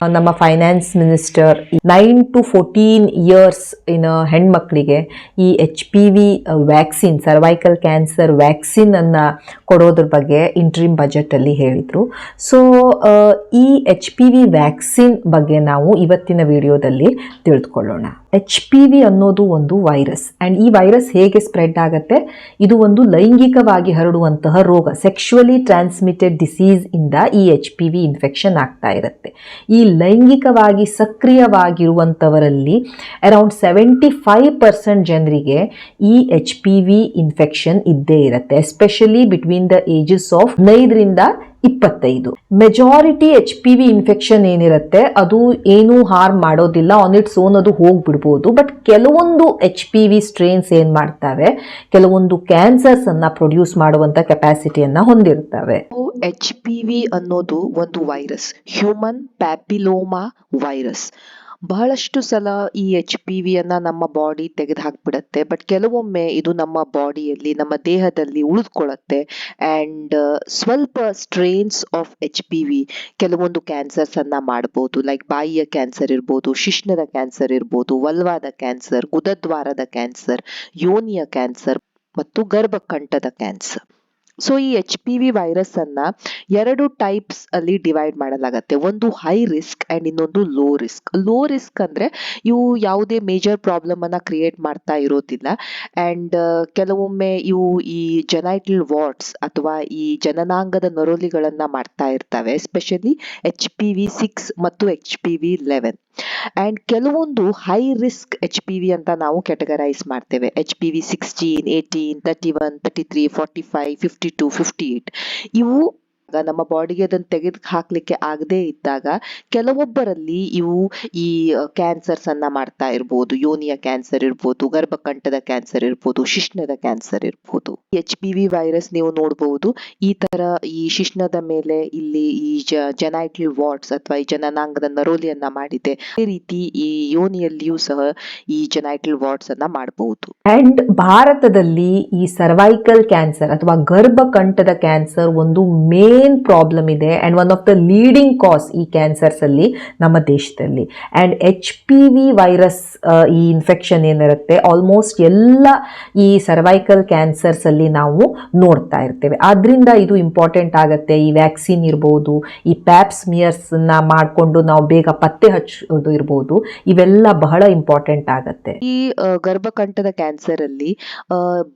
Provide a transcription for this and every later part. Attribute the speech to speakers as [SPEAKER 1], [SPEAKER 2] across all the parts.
[SPEAKER 1] ನಮ್ಮ finance minister nine to fourteen years in ಹೆಣ್ಮಕ್ಳಿಗೆ ಈ H P V vaccine cervical cancer vaccine ಅನ್ನು ಕೊಡೋದ್ರ ಬಗ್ಗೆ ಇಂಟ್ರಿಮ್ ಬಜೆಟಲ್ಲಿ ಹೇಳಿದರು. ಸೊ ಈ ಎಚ್ ಪಿ ವಿ ವ್ಯಾಕ್ಸಿನ್ ಬಗ್ಗೆ ನಾವು ಇವತ್ತಿನ ವಿಡಿಯೋದಲ್ಲಿ ತಿಳಿದುಕೊಳ್ಳೋಣ. ಎಚ್ ಪಿ ವಿ ಅನ್ನೋದು ಒಂದು ವೈರಸ್ ಆ್ಯಂಡ್ ಈ ವೈರಸ್ ಹೇಗೆ ಸ್ಪ್ರೆಡ್ ಆಗುತ್ತೆ? ಇದು ಒಂದು ಲೈಂಗಿಕವಾಗಿ ಹರಡುವಂತಹ ರೋಗ ಸೆಕ್ಷುವಲಿ ಟ್ರಾನ್ಸ್ಮಿಟೆಡ್ ಡಿಸೀಸ್ ಇಂದ ಈ ಎಚ್ ಪಿ ವಿ ಇನ್ಫೆಕ್ಷನ್ ಆಗ್ತಾ ಇರುತ್ತೆ. ಈ ಲೈಂಗಿಕವಾಗಿ ಸಕ್ರಿಯವಾಗಿರುವಂಥವರಲ್ಲಿ ಅರೌಂಡ್ ಸೆವೆಂಟಿ ಫೈವ್ ಪರ್ಸೆಂಟ್ ಜನರಿಗೆ ಈ ಎಚ್ ಪಿ ವಿ ಇನ್ಫೆಕ್ಷನ್ ಇದ್ದೇ ಇರುತ್ತೆ especially between the ages of ಹದಿನೈದರಿಂದ ಇಪ್ಪತ್ತೈದು. Majority H P V infection ಏನಿರುತ್ತೆ, ಅದು ಏನು ಹಾರ್ಮ್ ಮಾಡೋದಿಲ್ಲ ಆನ್ ಇಟ್ಸ್ ಓನ್ ಅದು ಹೋಗ್ಬಿಡ್ಬೋದು. ಬಟ್ ಕೆಲವೊಂದು ಎಚ್ ಪಿ ವಿ ಸ್ಟ್ರೇನ್ಸ್ ಏನು ಮಾಡ್ತವೆ, ಕೆಲವೊಂದು ಕ್ಯಾನ್ಸರ್ಸ್ ಅನ್ನ ಪ್ರೊಡ್ಯೂಸ್ ಮಾಡುವಂತ ಕೆಪಾಸಿಟಿಯನ್ನ ಹೊಂದಿರ್ತವೆ.
[SPEAKER 2] ಎಚ್ ಪಿ ವಿ ಅನ್ನೋದು ಒಂದು ವೈರಸ್ ಹ್ಯೂಮನ್ ಪ್ಯಾಪಿಲೋಮಾ ವೈರಸ್ ಬಹಳಷ್ಟು ಸಲ ಈ ಎಚ್ ಪಿ ವಿಯನ್ನು ನಮ್ಮ ಬಾಡಿ ತೆಗೆದು ಹಾಕ್ಬಿಡತ್ತೆ ಬಟ್ ಕೆಲವೊಮ್ಮೆ ಇದು ನಮ್ಮ ಬಾಡಿಯಲ್ಲಿ ನಮ್ಮ ದೇಹದಲ್ಲಿ ಉಳಿದುಕೊಳ್ಳುತ್ತೆ. ಆ್ಯಂಡ್ ಸ್ವಲ್ಪ strains of H P V ಕೆಲವೊಂದು ಕ್ಯಾನ್ಸರ್ಸ್ ಅನ್ನ ಮಾಡ್ಬೋದು. ಲೈಕ್ ಬಾಯಿಯ ಕ್ಯಾನ್ಸರ್ ಇರ್ಬೋದು, ಶಿಶ್ನದ ಕ್ಯಾನ್ಸರ್ ಇರ್ಬೋದು ವಲ್ವಾದ ಕ್ಯಾನ್ಸರ್ ಗುದದ್ವಾರದ ಕ್ಯಾನ್ಸರ್ ಯೋನಿಯ ಕ್ಯಾನ್ಸರ್ ಮತ್ತು ಗರ್ಭಕಂಠದ ಕ್ಯಾನ್ಸರ್ ಸೊ ಈ ಎಚ್ ಪಿ ವಿ ವೈರಸ್ ಅನ್ನ ಎರಡು ಟೈಪ್ಸ್ ಅಲ್ಲಿ ಡಿವೈಡ್ ಮಾಡಲಾಗತ್ತೆ. ಒಂದು ಹೈ ರಿಸ್ಕ್ ಅಂಡ್ ಇನ್ನೊಂದು ಲೋ ರಿಸ್ಕ್ ಲೋ ರಿಸ್ಕ್ ಅಂದ್ರೆ ಇವು ಯಾವುದೇ ಮೇಜರ್ ಪ್ರಾಬ್ಲಮ್ ಅನ್ನ ಕ್ರಿಯೇಟ್ ಮಾಡ್ತಾ ಇರೋದಿಲ್ಲ. ಅಂಡ್ ಕೆಲವೊಮ್ಮೆ ಇವು ಈ ಜನೈಟಲ್ ವಾರ್ಡ್ಸ್ ಅಥವಾ ಈ ಜನನಾಂಗದ ನರೋಲಿಗಳನ್ನ ಮಾಡ್ತಾ ಇರ್ತವೆ. Especially H P V six ಮತ್ತು H P V eleven and ಕೆಲವೊಂದು high risk H P V ಅಂತ ನಾವು ಕೆಟಗರೈಸ್ ಮಾಡ್ತೇವೆ. H P V sixteen eighteen thirty one thirty three forty five fifty two fifty eight ಇವು ನಮ್ಮ ಬಾಡಿಗೆ ಅದನ್ನು ತೆಗೆದು ಹಾಕ್ಲಿಕ್ಕೆ ಆಗದೇ ಇದ್ದಾಗ, ಕೆಲವೊಬ್ಬರಲ್ಲಿ ಇವು ಈ ಕ್ಯಾನ್ಸರ್ಸ್ ಅನ್ನ ಮಾಡ್ತಾ ಇರ್ಬೋದು. ಯೋನಿಯ ಕ್ಯಾನ್ಸರ್ ಇರ್ಬೋದು, ಗರ್ಭಕಂಠದ ಕ್ಯಾನ್ಸರ್ ಇರ್ಬೋದು ಶಿಶ್ನದ ಕ್ಯಾನ್ಸರ್ ಇರ್ಬೋದು. ಎಚ್ ಪಿ ವಿ ವೈರಸ್ ನೀವು ನೋಡಬಹುದು ಈ ತರ ಈ ಶಿಶ್ನದ ಮೇಲೆ ಇಲ್ಲಿ ಈ ಜೆನೈಟಲ್ ವಾರ್ಡ್ಸ್ ಅಥವಾ ಈ ಜನನಾಂಗದ ನರೋಲಿಯನ್ನ ಮಾಡಿದೆ. ಅದೇ ರೀತಿ ಈ ಯೋನಿಯಲ್ಲಿಯೂ ಸಹ ಈ ಜೆನೈಟಲ್ ವಾರ್ಡ್ಸ್ ಅನ್ನ ಮಾಡಬಹುದು
[SPEAKER 1] ಅಂಡ್ ಭಾರತದಲ್ಲಿ ಈ ಸರ್ವೈಕಲ್ ಕ್ಯಾನ್ಸರ್ ಅಥವಾ ಗರ್ಭಕಂಠದ ಕ್ಯಾನ್ಸರ್ ಒಂದು ಮೇನ್ ಪ್ರಾಬ್ಲಮ್ ಇದೆ and one of the leading cause ಈ ಕ್ಯಾನ್ಸರ್ಸ್ ಅಲ್ಲಿ ನಮ್ಮ ದೇಶದಲ್ಲಿ. And H P V virus ಈ ಇನ್ಫೆಕ್ಷನ್ ಏನಿರುತ್ತೆ ಆಲ್ಮೋಸ್ಟ್ ಎಲ್ಲ ಈ ಸರ್ವೈಕಲ್ ಕ್ಯಾನ್ಸರ್ಸ್ ಅಲ್ಲಿ ನಾವು ನೋಡ್ತಾ ಇರ್ತೇವೆ. ಆದ್ರಿಂದ ಇದು ಇಂಪಾರ್ಟೆಂಟ್ ಆಗುತ್ತೆ. ಈ ವ್ಯಾಕ್ಸಿನ್ ಇರ್ಬೋದು, ಈ ಪ್ಯಾಪ್ಸ್ಮಿಯರ್ಸ್ನ ಮಾಡಿಕೊಂಡು ನಾವು ಬೇಗ ಪತ್ತೆ ಹಚ್ಚೋದು ಇರ್ಬೋದು, ಇವೆಲ್ಲ ಬಹಳ ಇಂಪಾರ್ಟೆಂಟ್ ಆಗುತ್ತೆ.
[SPEAKER 2] ಈ ಗರ್ಭಕಂಠದ ಕ್ಯಾನ್ಸರ್ ಅಲ್ಲಿ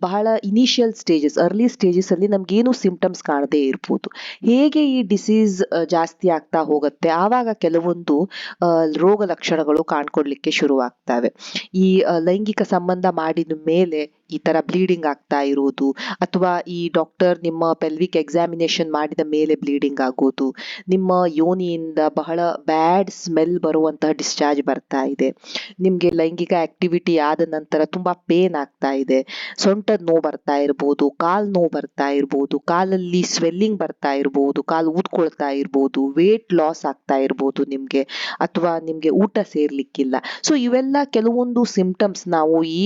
[SPEAKER 2] ಬಹಳ ಇನಿಷಿಯಲ್ ಸ್ಟೇಜಸ್ ಅರ್ಲಿ ಸ್ಟೇಜಸ್ ಅಲ್ಲಿ ನಮ್ಗೇನು ಸಿಂಪ್ಟಮ್ಸ್ ಕಾಣದೇ ಇರ್ಬೋದು. ಹೇಗೆ ಈ ಡಿಸೀಸ್ ಜಾಸ್ತಿ ಆಗ್ತಾ ಹೋಗುತ್ತೆ? ಆವಾಗ ಕೆಲವೊಂದು ರೋಗ ಲಕ್ಷಣಗಳು ಕಾಣ್ಕೊಡ್ಲಿಕ್ಕೆ ಶುರುವಾಗ್ತವೆ. ಈ ಲೈಂಗಿಕ ಸಂಬಂಧ ಮಾಡಿದ ಮೇಲೆ ಈ ತರ ಬ್ಲೀಡಿಂಗ್ ಆಗ್ತಾ ಇರೋದು ಅಥವಾ ಈ ಡಾಕ್ಟರ್ ನಿಮ್ಮ ಪೆಲ್ವಿಕ್ ಎಕ್ಸಾಮಿನೇಷನ್ ಮಾಡಿದ ಮೇಲೆ ಬ್ಲೀಡಿಂಗ್ ಆಗೋದು, ನಿಮ್ಮ ಯೋನಿಯಿಂದ ಬಹಳ ಬ್ಯಾಡ್ ಸ್ಮೆಲ್ ಬರುವಂತಹ ಡಿಸ್ಚಾರ್ಜ್ ಬರ್ತಾ ಇದೆ, ನಿಮ್ಗೆ ಲೈಂಗಿಕ ಆಕ್ಟಿವಿಟಿ ಆದ ನಂತರ ತುಂಬಾ ಪೇನ್ ಆಗ್ತಾ ಇದೆ ಸೊಂಟದ ನೋವು ಬರ್ತಾ ಇರ್ಬೋದು, ಕಾಲ್ ನೋವು ಬರ್ತಾ ಇರ್ಬೋದು, ಕಾಲಲ್ಲಿ ಸ್ವೆಲ್ಲಿಂಗ್ ಬರ್ತಾ ಇರ್ಬೋದು, ಕಾಲು ಊದ್ಕೊಳ್ತಾ ಇರ್ಬೋದು ವೇಟ್ ಲಾಸ್ ಆಗ್ತಾ ಇರ್ಬೋದು ನಿಮ್ಗೆ ಅಥವಾ ನಿಮ್ಗೆ ಊಟ ಸೇರ್ಲಿಕ್ಕಿಲ್ಲ. ಸೊ ಇವೆಲ್ಲ ಕೆಲವೊಂದು ಸಿಂಪ್ಟಮ್ಸ್ ನಾವು ಈ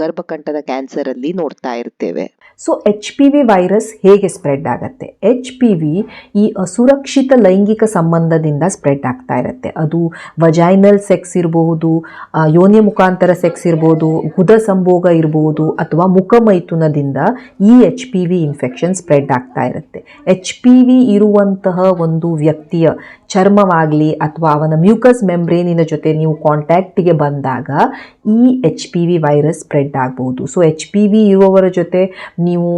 [SPEAKER 2] ಗರ್ಭಕಂಠದ ಕ್ಯಾನ್ಸರ್ ಅಲ್ಲಿ ನೋಡ್ತಾ ಇರ್ತೇವೆ.
[SPEAKER 1] So H P V virus ಹೇಗೆ ಸ್ಪ್ರೆಡ್ ಆಗುತ್ತೆ? ಎಚ್ ಪಿ ವಿ ಈ ಅಸುರಕ್ಷಿತ ಲೈಂಗಿಕ ಸಂಬಂಧದಿಂದ ಸ್ಪ್ರೆಡ್ ಆಗ್ತಾ ಇರುತ್ತೆ. ಅದು ವಜೈನಲ್ ಸೆಕ್ಸ್ ಇರಬಹುದು ಯೋನಿಯ ಯೋನಿ ಮುಖಾಂತರ ಸೆಕ್ಸ್ ಇರ್ಬೋದು, ಗುದ ಸಂಭೋಗ ಇರಬಹುದು ಅಥವಾ ಮುಖಮೈಥುನದಿಂದ ಈ H P V infection spread ಆಗ್ತಾ ಇರುತ್ತೆ. ಎಚ್ ಪಿ ವಿ ಇರುವಂತಹ ಒಂದು ವ್ಯಕ್ತಿಯ ಚರ್ಮವಾಗಲಿ ಅಥವಾ ಅವನ ಮ್ಯೂಕಸ್ ಮೆಂಬ್ರೇನಿನ ಜೊತೆ ನೀವು ಕಾಂಟ್ಯಾಕ್ಟಿಗೆ ಬಂದಾಗ ಈ H P V virus spread ಆಗ್ಬೋದು. ಸೊ ಎಚ್ ಪಿ ವಿ ಇರುವವರ ಜೊತೆ ನೀವು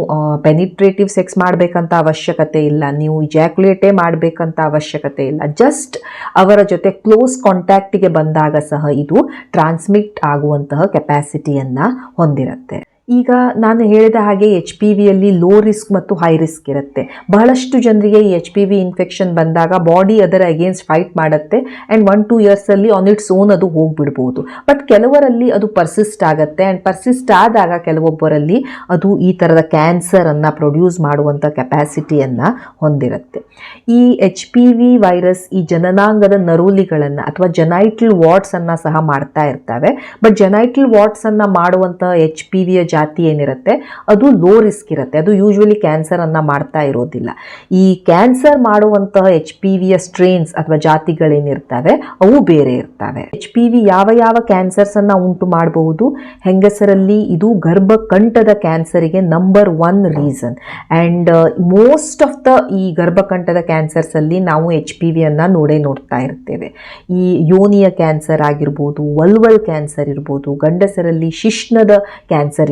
[SPEAKER 1] ಪೆನಿಟ್ರೇಟಿವ್ ಸೆಕ್ಸ್ ಮಾಡಬೇಕಂತ ಅವಶ್ಯಕತೆ ಇಲ್ಲ. ನೀವು ಇಜ್ಯಾಕ್ಯುಲೇಟೇ ಮಾಡಬೇಕಂತ ಅವಶ್ಯಕತೆ ಇಲ್ಲ. ಜಸ್ಟ್ ಅವರ ಜೊತೆ ಕ್ಲೋಸ್ ಕಾಂಟ್ಯಾಕ್ಟಿಗೆ ಬಂದಾಗ ಸಹ ಇದು ಟ್ರಾನ್ಸ್ಮಿಟ್ ಆಗುವಂತಹ ಕೆಪ್ಯಾಸಿಟಿಯನ್ನು ಹೊಂದಿರುತ್ತೆ. ಈಗ ನಾನು ಹೇಳಿದ ಹಾಗೆ ಎಚ್ ಪಿ ವಿಯಲ್ಲಿ ಲೋ ರಿಸ್ಕ್ ಮತ್ತು ಹೈ ರಿಸ್ಕ್ ಇರುತ್ತೆ. ಬಹಳಷ್ಟು ಜನರಿಗೆ ಈ ಎಚ್ ಪಿ ವಿ ಇನ್ಫೆಕ್ಷನ್ ಬಂದಾಗ ಬಾಡಿ ಅದರ ಅಗೇನ್ಸ್ಟ್ ಫೈಟ್ ಮಾಡುತ್ತೆ ಆ್ಯಂಡ್ ಒನ್ ಟೂ ಇಯರ್ಸಲ್ಲಿ ಆನ್ ಇಟ್ಸ್ ಓನ್ ಅದು ಹೋಗಿಬಿಡ್ಬೋದು. ಬಟ್ ಕೆಲವರಲ್ಲಿ ಅದು ಪರ್ಸಿಸ್ಟ್ ಆಗುತ್ತೆ ಆ್ಯಂಡ್ ಪರ್ಸಿಸ್ಟ್ ಆದಾಗ ಕೆಲವೊಬ್ಬರಲ್ಲಿ ಅದು ಈ ಥರದ ಕ್ಯಾನ್ಸರನ್ನು ಪ್ರೊಡ್ಯೂಸ್ ಮಾಡುವಂಥ ಕೆಪ್ಯಾಸಿಟಿಯನ್ನು ಹೊಂದಿರುತ್ತೆ. ಈ ಎಚ್ ಪಿ ವಿ ವೈರಸ್ ಈ ಜನನಾಂಗದ ನರೂಲಿಗಳನ್ನು ಅಥವಾ ಜನೈಟಲ್ ವಾಟ್ಸನ್ನು ಸಹ ಮಾಡ್ತಾ ಇರ್ತವೆ. ಬಟ್ ಜನೈಟಲ್ ವಾಟ್ಸನ್ನು ಮಾಡುವಂಥ ಎಚ್ ಪಿ ವಿಯ ಜಾತಿ ಏನಿರುತ್ತೆ, ಅದು ಲೋ ರಿಸ್ಕ್ ಇರುತ್ತೆ. ಅದು ಯೂಶ್ವಲಿ ಕ್ಯಾನ್ಸರನ್ನು ಮಾಡ್ತಾ ಇರೋದಿಲ್ಲ. ಈ ಕ್ಯಾನ್ಸರ್ ಮಾಡುವಂತಹ ಎಚ್ ಪಿ ವಿಯ ಸ್ಟ್ರೇನ್ಸ್ ಅಥವಾ ಜಾತಿಗಳೇನಿರ್ತವೆ, ಅವು ಬೇರೆ ಇರ್ತವೆ. ಎಚ್ ಪಿ ವಿ ಯಾವ ಯಾವ ಕ್ಯಾನ್ಸರ್ಸನ್ನು ಉಂಟು ಮಾಡಬಹುದು? ಹೆಂಗಸರಲ್ಲಿ ಇದು ಗರ್ಭಕಂಠದ ಕ್ಯಾನ್ಸರಿಗೆ number one reason and most of the ಈ ಗರ್ಭಕಂಠದ ಕ್ಯಾನ್ಸರ್ಸಲ್ಲಿ ನಾವು ಎಚ್ ಪಿ ವಿಯನ್ನು ನೋಡೇ ನೋಡ್ತಾ ಇರ್ತೇವೆ. ಈ ಯೋನಿಯ ಕ್ಯಾನ್ಸರ್ ಆಗಿರ್ಬೋದು ವಲ್ವಲ್ ಕ್ಯಾನ್ಸರ್ ಇರ್ಬೋದು, ಗಂಡಸರಲ್ಲಿ ಶಿಶ್ನದ ಕ್ಯಾನ್ಸರ್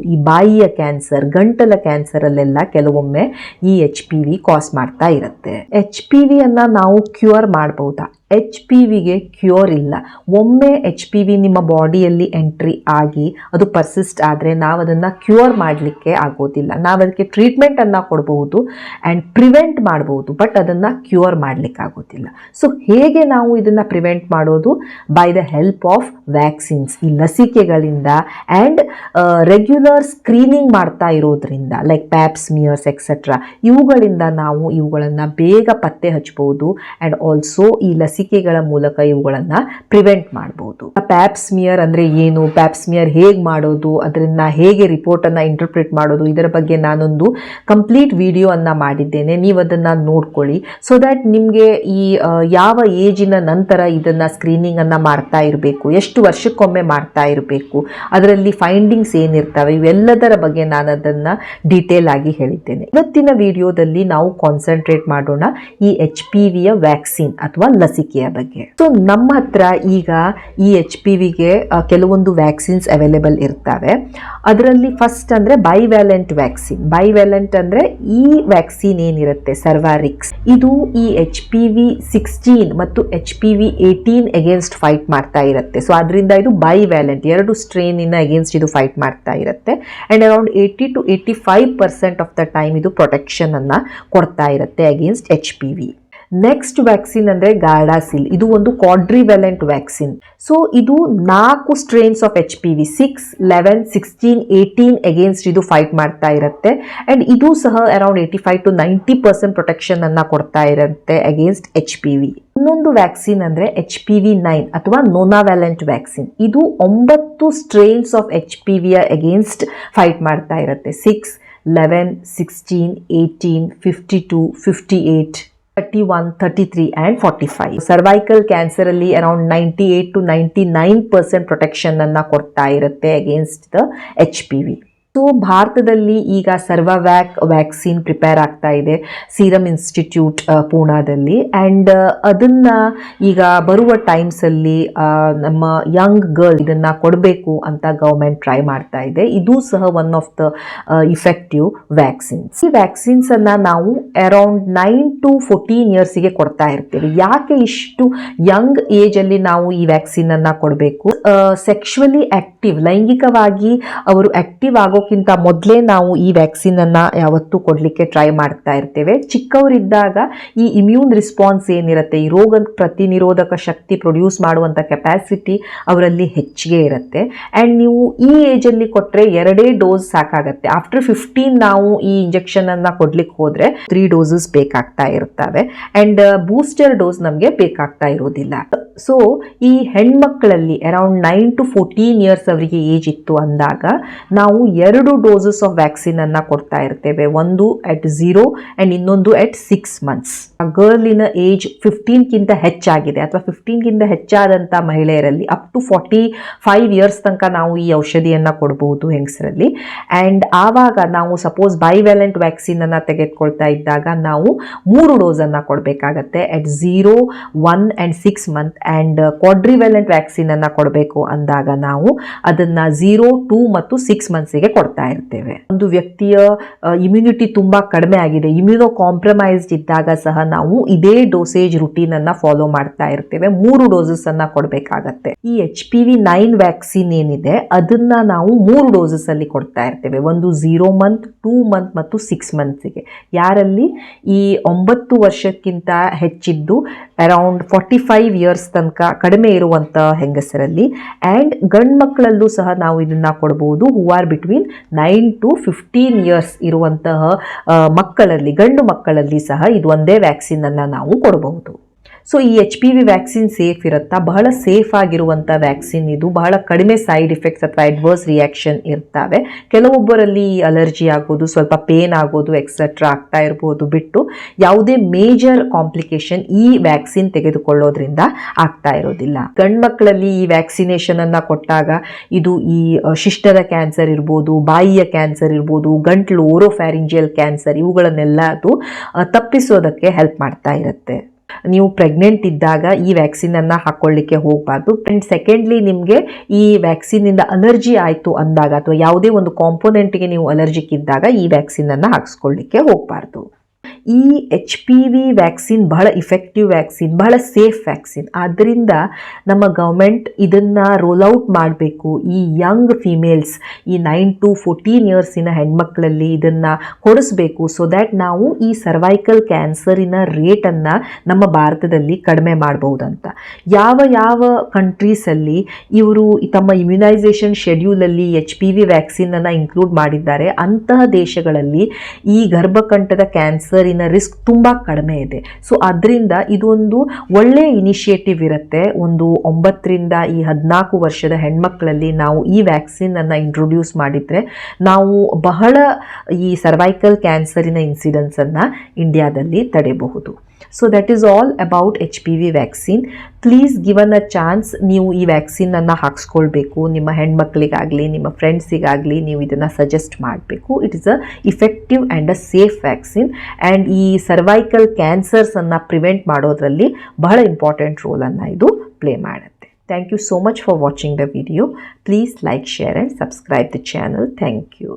[SPEAKER 1] ಈ ಬಾಯಿಯ ಕ್ಯಾನ್ಸರ್, ಗಂಟಲ ಕ್ಯಾನ್ಸರಲ್ಲೆಲ್ಲ ಕೆಲವೊಮ್ಮೆ ಈ ಎಚ್ ಪಿ ವಿ ಕಾಸ್ ಮಾಡ್ತಾ ಇರುತ್ತೆ. ಎಚ್ ಪಿ ವಿಯನ್ನು ನಾವು ಕ್ಯೂರ್ ಮಾಡ್ಬೋದಾ? ಎಚ್ ಪಿ ವಿಗೆ ಕ್ಯೂರ್ ಇಲ್ಲ. ಒಮ್ಮೆ ಎಚ್ ಪಿ ವಿ ನಿಮ್ಮ ಬಾಡಿಯಲ್ಲಿ ಎಂಟ್ರಿ ಆಗಿ ಅದು ಪರ್ಸಿಸ್ಟ್ ಆದರೆ ನಾವು ಅದನ್ನು ಕ್ಯೂರ್ ಮಾಡಲಿಕ್ಕೆ ಆಗೋದಿಲ್ಲ. ನಾವು ಅದಕ್ಕೆ ಟ್ರೀಟ್ಮೆಂಟನ್ನು ಕೊಡಬಹುದು ಆ್ಯಂಡ್ ಪ್ರಿವೆಂಟ್ ಮಾಡ್ಬೋದು ಬಟ್ ಅದನ್ನು ಕ್ಯೂರ್ ಮಾಡಲಿಕ್ಕೆ ಆಗೋದಿಲ್ಲ. ಸೊ ಹೇಗೆ ನಾವು ಇದನ್ನು ಪ್ರಿವೆಂಟ್ ಮಾಡೋದು? By the help of vaccines ಈ ಲಸಿಕೆಗಳಿಂದ ಆ್ಯಂಡ್ ರೆಗ್ಯುಲರ್ ಸ್ಕ್ರೀನಿಂಗ್ ಮಾಡ್ತಾ ಇರೋದ್ರಿಂದ ಲೈಕ್ ಪ್ಯಾಪ್ಸ್ ಮಿಯರ್ಸ್ ಎಕ್ಸೆಟ್ರಾ ಇವುಗಳಿಂದ ನಾವು ಇವುಗಳನ್ನು ಬೇಗ ಪತ್ತೆ ಹಚ್ಬೋದು ಆ್ಯಂಡ್ ಆಲ್ಸೋ ಈ ಲಸಿಕೆಗಳ ಮೂಲಕ ಇವುಗಳನ್ನ ಪ್ರಿವೆಂಟ್ ಮಾಡಬಹುದು ಪ್ಯಾಪ್ಸ್ಮಿಯರ್ ಅಂದ್ರೆ ಏನು? ಪ್ಯಾಪ್ಸ್ಮಿಯರ್ ಹೇಗೆ ಮಾಡೋದು? ಅದರಿಂದ ಹೇಗೆ ರಿಪೋರ್ಟ್ ಅನ್ನ ಇಂಟರ್ಪ್ರಿಟ್ ಮಾಡೋದು? ಇದರ ಬಗ್ಗೆ ನಾನೊಂದು ಕಂಪ್ಲೀಟ್ ವಿಡಿಯೋ ಅನ್ನ ಮಾಡಿದ್ದೇನೆ. ನೀವು ಅದನ್ನ ನೋಡ್ಕೊಳ್ಳಿ. ಸೊ ದ್ಯಾಟ್ ನಿಮಗೆ ಈ ಯಾವ ಏಜಿನ ನಂತರ ಇದನ್ನ ಸ್ಕ್ರೀನಿಂಗ್ ಅನ್ನ ಮಾಡ್ತಾ ಇರಬೇಕು. ಎಷ್ಟು ವರ್ಷಕ್ಕೊಮ್ಮೆ ಮಾಡ್ತಾ ಇರಬೇಕು. ಅದರಲ್ಲಿ ಫೈಂಡಿಂಗ್ಸ್ ಏನಿರ್ತವೆ? ಇವೆಲ್ಲದರ ಬಗ್ಗೆ ನಾನು ಅದನ್ನ ಡೀಟೇಲ್ ಆಗಿ ಹೇಳಿದ್ದೇನೆ. ಇವತ್ತಿನ ವಿಡಿಯೋದಲ್ಲಿ ನಾವು ಕಾನ್ಸಂಟ್ರೇಟ್ ಮಾಡೋಣ ಈ ಎಚ್ ಪಿ ವಿಯ ವ್ಯಾಕ್ಸಿನ್ ಅಥವಾ ಲಸಿಕೆಯ ಬಗ್ಗೆ. ಸೊ ನಮ್ಮ ಹತ್ರ ಈಗ ಈ ಎಚ್ ಪಿ ವಿಗೆ ಕೆಲವೊಂದು ವ್ಯಾಕ್ಸಿನ್ಸ್ ಅವೈಲೇಬಲ್ ಇರ್ತವೆ. ಅದರಲ್ಲಿ ಫಸ್ಟ್ ಅಂದರೆ ಬೈವ್ಯಾಲೆಂಟ್ ವ್ಯಾಕ್ಸಿನ್ ಬೈವ್ಯಾಲೆಂಟ್ ಅಂದರೆ ಈ ವ್ಯಾಕ್ಸಿನ್ ಏನಿರುತ್ತೆ? ಸರ್ವಾರಿಕ್ಸ್ ಇದು ಈ ಎಚ್ ಪಿ ವಿ ಸಿಕ್ಸ್ಟೀನ್ ಮತ್ತು H P V eighteen against fight ಮಾಡ್ತಾ ಇರುತ್ತೆ. ಸೊ ಅದರಿಂದ ಇದು ಬೈವ್ಯಾಲೆಂಟ್ ಎರಡು ಸ್ಟ್ರೇನಿನ ಅಗೇನ್ಸ್ಟ್ ಇದು ಫೈಟ್ ಮಾಡ್ತಾ ಇರುತ್ತೆ. And around eighty two eighty five percent of the time ಇದು ಪ್ರೊಟೆಕ್ಷನ್ ಅನ್ನ ಕೊಡ್ತಾ ಇರುತ್ತೆ against H P V next vaccine ಅಂದರೆ ಗಾರ್ಡಾಸಿಲ್ ಇದು ಒಂದು ಕ್ವಾಡ್ರಿವೆಲೆಂಟ್ ವ್ಯಾಕ್ಸಿನ್ ಸೊ ಇದು ನಾಲ್ಕು strains of H P V six eleven sixteen eighteen against ಇದು ಫೈಟ್ ಮಾಡ್ತಾ ಇರುತ್ತೆ. ಆ್ಯಂಡ್ ಇದು ಸಹ around eighty five to ninety percent protection ಅನ್ನ ಕೊಡ್ತಾ ಇರುತ್ತೆ ಅಗೇನ್ಸ್ಟ್ ಎಚ್ ಪಿ ವಿ ಇನ್ನೊಂದು ವ್ಯಾಕ್ಸಿನ್ ಅಂದರೆ ಎಚ್ ಪಿ ವಿ ನೈನ್ ಅಥವಾ ನೋನಾವ್ಯಾಲೆಂಟ್ ವ್ಯಾಕ್ಸಿನ್ ಇದು ಒಂಬತ್ತು ಸ್ಟ್ರೇನ್ಸ್ ಆಫ್ ಎಚ್ ಪಿ ವಿಯ ಅಗೇನ್ಸ್ಟ್ ಫೈಟ್ ಮಾಡ್ತಾ ಇರುತ್ತೆ. Six eleven sixteen eighteen fifty two fifty eight thirty one thirty three and forty five cervical ಕ್ಯಾನ್ಸರಲ್ಲಿ around ninety eight to ninety nine percent ಪ್ರೊಟೆಕ್ಷನನ್ನು ಕೊಡ್ತಾ ಇರುತ್ತೆ against the H P V so ಭಾರತದಲ್ಲಿ ಈಗ ಸರ್ವವ್ಯಾಕ್ vaccine prepare ಆಗ್ತಾ ಇದೆ, serum institute ಪೂನಾದಲ್ಲಿ and ಅದನ್ನು ಈಗ ಬರುವ ಟೈಮ್ಸಲ್ಲಿ ನಮ್ಮ ಯಂಗ್ ಗರ್ಲ್ ಇದನ್ನು ಕೊಡಬೇಕು ಅಂತ ಗೌರ್ಮೆಂಟ್ ಟ್ರೈ ಮಾಡ್ತಾ ಇದೆ. ಇದು ಸಹ one of the effective vaccines. ಈ ವ್ಯಾಕ್ಸಿನ್ಸನ್ನು ನಾವು ಅರೌಂಡ್ ನೈನ್ ಟು ಫೋರ್ಟೀನ್ ಇಯರ್ಸಿಗೆ ಕೊಡ್ತಾ ಇರ್ತೀವಿ. ಯಾಕೆ ಇಷ್ಟು ಯಂಗ್ ಏಜಲ್ಲಿ ನಾವು ಈ ವ್ಯಾಕ್ಸಿನನ್ನು ಕೊಡಬೇಕು? ಸೆಕ್ಷುವಲಿ ಆ್ಯಕ್ಟಿವ್ ಲೈಂಗಿಕವಾಗಿ ಅವರು ಆಕ್ಟಿವ್ ಆಗೋಕ್ಕಿಂತ ಮೊದಲೇ ನಾವು ಈ ವ್ಯಾಕ್ಸಿನನ್ನು ಯಾವತ್ತೂ ಕೊಡಲಿಕ್ಕೆ ಟ್ರೈ ಮಾಡ್ತಾ ಇರ್ತೇವೆ. ಚಿಕ್ಕವರಿದ್ದಾಗ ಈ ಇಮ್ಯೂನ್ ರಿಸ್ಪಾನ್ಸ್ ಏನಿರುತ್ತೆ, ಈ ರೋಗ ಪ್ರತಿನಿರೋಧಕ ಶಕ್ತಿ ಪ್ರೊಡ್ಯೂಸ್ ಮಾಡುವಂಥ ಕೆಪ್ಯಾಸಿಟಿ ಅವರಲ್ಲಿ ಹೆಚ್ಚಿಗೆ ಇರುತ್ತೆ. ಆ್ಯಂಡ್ ನೀವು ಈ ಏಜಲ್ಲಿ ಕೊಟ್ಟರೆ ಎರಡೇ ಡೋಸ್ ಸಾಕಾಗತ್ತೆ. ಆಫ್ಟರ್ ಫಿಫ್ಟೀನ್ ನಾವು ಈ ಇಂಜೆಕ್ಷನನ್ನು ಕೊಡ್ಲಿಕ್ಕೆ ಹೋದರೆ ತ್ರೀ ಡೋಸಸ್ ಬೇಕಾಗ್ತಾ ಇರ್ತವೆ. ಆ್ಯಂಡ್ ಬೂಸ್ಟರ್ ಡೋಸ್ ನಮಗೆ ಬೇಕಾಗ್ತಾ ಇರೋದಿಲ್ಲ. ಸೊ ಈ ಹೆಣ್ಮಕ್ಕಳಲ್ಲಿ around nine to fourteen years ಅವರಿಗೆ ಏಜ್ ಇತ್ತು ಅಂದಾಗ, ನಾವು ಎರಡು ಡೋಸಸ್ ಆಫ್ ವ್ಯಾಕ್ಸಿನ್ ಅನ್ನ ಕೊಡ್ತಾ ಇರ್ತೇವೆ. ಒಂದು ಅಟ್ ಝೀರೋ ಅಂಡ್ ಇನ್ನೊಂದು ಅಟ್ ಸಿಕ್ಸ್ ಮಂತ್ಸ್ ಆ ಗರ್ಲಿನ ಏಜ್ ಫಿಫ್ಟೀನ್ಗಿಂತ ಹೆಚ್ಚಾಗಿದೆ. ಅಥವಾ ಫಿಫ್ಟೀನ್ಗಿಂತ ಹೆಚ್ಚಾದಂಥ ಮಹಿಳೆಯರಲ್ಲಿ up to forty five years ತನಕ ನಾವು ಈ ಔಷಧಿಯನ್ನು ಕೊಡಬಹುದು ಹೆಂಗಸರಲ್ಲಿ. ಆ್ಯಂಡ್ ಆವಾಗ ನಾವು ಸಪೋಸ್ ಬೈವ್ಯಾಲೆಂಟ್ ವ್ಯಾಕ್ಸಿನನ್ನು ತೆಗೆದುಕೊಳ್ತಾ ಇದ್ದಾಗ ನಾವು ಮೂರು ಡೋಸನ್ನು ಕೊಡಬೇಕಾಗತ್ತೆ. At zero one and six month and quadrivalent ವ್ಯಾಕ್ಸಿನನ್ನು ಕೊಡಬೇಕು ಅಂದಾಗ ನಾವು ಅದನ್ನು ಝೀರೋ ಟೂ ಮತ್ತು ಸಿಕ್ಸ್ ಮಂತ್ಸಿಗೆ ಕೊಡ್ತಾ ಇರ್ತೇವೆ. ಒಂದು ವ್ಯಕ್ತಿಯ ಇಮ್ಯುನಿಟಿ ತುಂಬ ಕಡಿಮೆ ಆಗಿದೆ. ಇಮ್ಯುನೋ ಕಾಂಪ್ರಮೈಸ್ಡ್ ಇದ್ದಾಗ ಸಹ ನಾವು ಇದೇ ಡೋಸೇಜ್ ರುಟೀನನ್ನು ಫಾಲೋ ಮಾಡ್ತಾ ಇರ್ತೇವೆ. ಮೂರು ಡೋಸಸನ್ನು ಕೊಡಬೇಕಾಗತ್ತೆ. ಈ H P V nine vaccine ಏನಿದೆ, ಅದನ್ನ ನಾವು ಮೂರು ಡೋಸಸ್ ಅಲ್ಲಿ ಕೊಡ್ತಾ ಇರ್ತೇವೆ. ಒಂದು ಝೀರೋ ಮಂತ್ ಟೂ ಮಂತ್ ಮತ್ತು ಸಿಕ್ಸ್ ಮಂತ್ಸಿಗೆ ಯಾರಲ್ಲಿ ಈ ಒಂಬತ್ತು ವರ್ಷಕ್ಕಿಂತ ಹೆಚ್ಚಿದ್ದು ಅರೌಂಡ್ ಫಾರ್ಟಿ ಫೈವ್ ಇಯರ್ಸ್ ತನಕ ಕಡಿಮೆ ಇರುವಂಥ ಹೆಂಗಸರಲ್ಲಿ. ಆ್ಯಂಡ್ ಗಂಡು ಮಕ್ಕಳಲ್ಲೂ ಸಹ ನಾವು ಇದನ್ನು ಕೊಡ್ಬೋದು. Who are between nine to fifteen years ಇರುವಂತಹ ಮಕ್ಕಳಲ್ಲಿ, ಗಂಡು ಮಕ್ಕಳಲ್ಲಿ ಸಹ ಇದು ಒಂದೇ ವ್ಯಾಕ್ಸಿನನ್ನು ನಾವು ಕೊಡಬಹುದು. ಸೊ ಈ H P V vaccine safe ಇರುತ್ತಾ? ಬಹಳ ಸೇಫ್ ಆಗಿರುವಂಥ ವ್ಯಾಕ್ಸಿನ್ ಇದು. ಬಹಳ ಕಡಿಮೆ ಸೈಡ್ ಇಫೆಕ್ಟ್ಸ್ ಅಥವಾ ಅಡ್ವರ್ಸ್ ರಿಯಾಕ್ಷನ್ ಇರ್ತವೆ. ಕೆಲವೊಬ್ಬರಲ್ಲಿ ಅಲರ್ಜಿ ಆಗೋದು, ಸ್ವಲ್ಪ ಪೇನ್ ಆಗೋದು ಎಕ್ಸೆಟ್ರಾ ಆಗ್ತಾ ಇರ್ಬೋದು ಬಿಟ್ಟು ಯಾವುದೇ ಮೇಜರ್ ಕಾಂಪ್ಲಿಕೇಶನ್ ಈ ವ್ಯಾಕ್ಸಿನ್ ತೆಗೆದುಕೊಳ್ಳೋದ್ರಿಂದ ಆಗ್ತಾ ಇರೋದಿಲ್ಲ. ಗಂಡು ಮಕ್ಕಳಲ್ಲಿ ಈ ವ್ಯಾಕ್ಸಿನೇಷನ್ ಅನ್ನು ಕೊಟ್ಟಾಗ ಇದು ಈ ಶಿಷ್ಟದ ಕ್ಯಾನ್ಸರ್ ಇರ್ಬೋದು, ಬಾಯಿಯ ಕ್ಯಾನ್ಸರ್ ಇರ್ಬೋದು, ಗಂಟ್ಲು ಓರೋಫ್ಯಾರಿಂಜಿಯಲ್ ಕ್ಯಾನ್ಸರ್ ಇವುಗಳನ್ನೆಲ್ಲ ಅದು ತಪ್ಪಿಸೋದಕ್ಕೆ ಹೆಲ್ಪ್ ಮಾಡ್ತಾ ಇರುತ್ತೆ. ನೀವು ಪ್ರೆಗ್ನೆಂಟ್ ಇದ್ದಾಗ ಈ ವ್ಯಾಕ್ಸಿನ್ ಹಾಕ್ಕೊಳ್ಳಿಕ್ಕೆ ಹೋಗಬಾರ್ದು. ಆ್ಯಂಡ್ ಸೆಕೆಂಡ್ಲಿ ನಿಮಗೆ ಈ ವ್ಯಾಕ್ಸಿನ್ ಇಂದ ಅಲರ್ಜಿ ಆಯಿತು ಅಂದಾಗ ಅಥವಾ ಯಾವುದೇ ಒಂದು ಕಾಂಪೋನೆಂಟ್ಗೆ ನೀವು ಅಲರ್ಜಿಕ್ ಇದ್ದಾಗ ಈ ವ್ಯಾಕ್ಸಿನ್ ಅನ್ನ ಹಾಕ್ಸ್ಕೊಳ್ಳಿಕ್ಕೆ ಹೋಗಬಾರ್ದು. ಈ ಎಚ್ ಪಿ ವಿ ವ್ಯಾಕ್ಸಿನ್ ಬಹಳ ಇಫೆಕ್ಟಿವ್ ವ್ಯಾಕ್ಸಿನ್, ಬಹಳ ಸೇಫ್ ವ್ಯಾಕ್ಸಿನ್. ಆದ್ದರಿಂದ ನಮ್ಮ ಗೌರ್ಮೆಂಟ್ ಇದನ್ನು ರೋಲ್ ಔಟ್ ಮಾಡಬೇಕು. ಈ ಯಂಗ್ ಫೀಮೇಲ್ಸ್ ಈ ನೈನ್ ಟು ಫೋರ್ಟೀನ್ ಇಯರ್ಸಿನ ಹೆಣ್ಮಕ್ಳಲ್ಲಿ ಇದನ್ನು ಕೊಡಿಸ್ಬೇಕು. ಸೊ ದ್ಯಾಟ್ ನಾವು ಈ ಸರ್ವೈಕಲ್ ಕ್ಯಾನ್ಸರಿನ ರೇಟನ್ನು ನಮ್ಮ ಭಾರತದಲ್ಲಿ ಕಡಿಮೆ ಮಾಡ್ಬೋದಂತ ಯಾವ ಯಾವ ಕಂಟ್ರೀಸಲ್ಲಿ ಇವರು ತಮ್ಮ ಇಮ್ಯುನೈಸೇಷನ್ ಶೆಡ್ಯೂಲಲ್ಲಿ ಎಚ್ ಪಿ ವಿ ವ್ಯಾಕ್ಸಿನನ್ನು ಇನ್ಕ್ಲೂಡ್ ಮಾಡಿದ್ದಾರೆ, ಅಂತಹ ದೇಶಗಳಲ್ಲಿ ಈ ಗರ್ಭಕಂಠದ ಕ್ಯಾನ್ಸರಿನ ರಿಸ್ಕ್ ತುಂಬ ಕಡಿಮೆ ಇದೆ. ಸೊ ಅದರಿಂದ ಇದೊಂದು ಒಳ್ಳೆಯ ಇನಿಷಿಯೇಟಿವ್ ಇರುತ್ತೆ. ಒಂದು ಒಂಬತ್ತರಿಂದ ಈ ಹದಿನಾಲ್ಕು ವರ್ಷದ ಹೆಣ್ಮಕ್ಳಲ್ಲಿ ನಾವು ಈ ವ್ಯಾಕ್ಸಿನನ್ನು ಇಂಟ್ರೊಡ್ಯೂಸ್ ಮಾಡಿದರೆ ನಾವು ಬಹಳ ಈ ಸರ್ವೈಕಲ್ ಕ್ಯಾನ್ಸರಿನ ಇನ್ಸಿಡೆನ್ಸನ್ನು ಇಂಡಿಯಾದಲ್ಲಿ ತಡೆಯಬಹುದು so that is all about H P V vaccine please given a chance ನೀವು ಈ ವ್ಯಾಕ್ಸಿನನ್ನು ಹಾಕ್ಸ್ಕೊಳ್ಬೇಕು. ನಿಮ್ಮ ಹೆಣ್ಮಕ್ಳಿಗಾಗಲಿ, ನಿಮ್ಮ ಫ್ರೆಂಡ್ಸಿಗಾಗಲಿ ನೀವು ಇದನ್ನು ಸಜೆಸ್ಟ್ ಮಾಡಬೇಕು. It is a effective and a safe vaccine and ಈ ಸರ್ವೈಕಲ್ ಕ್ಯಾನ್ಸರ್ಸನ್ನು ಪ್ರಿವೆಂಟ್ ಮಾಡೋದರಲ್ಲಿ ಬಹಳ ಇಂಪಾರ್ಟೆಂಟ್ ರೋಲನ್ನು ಇದು ಪ್ಲೇ ಮಾಡುತ್ತೆ. Thank you so much for watching the video please like share and subscribe the channel thank you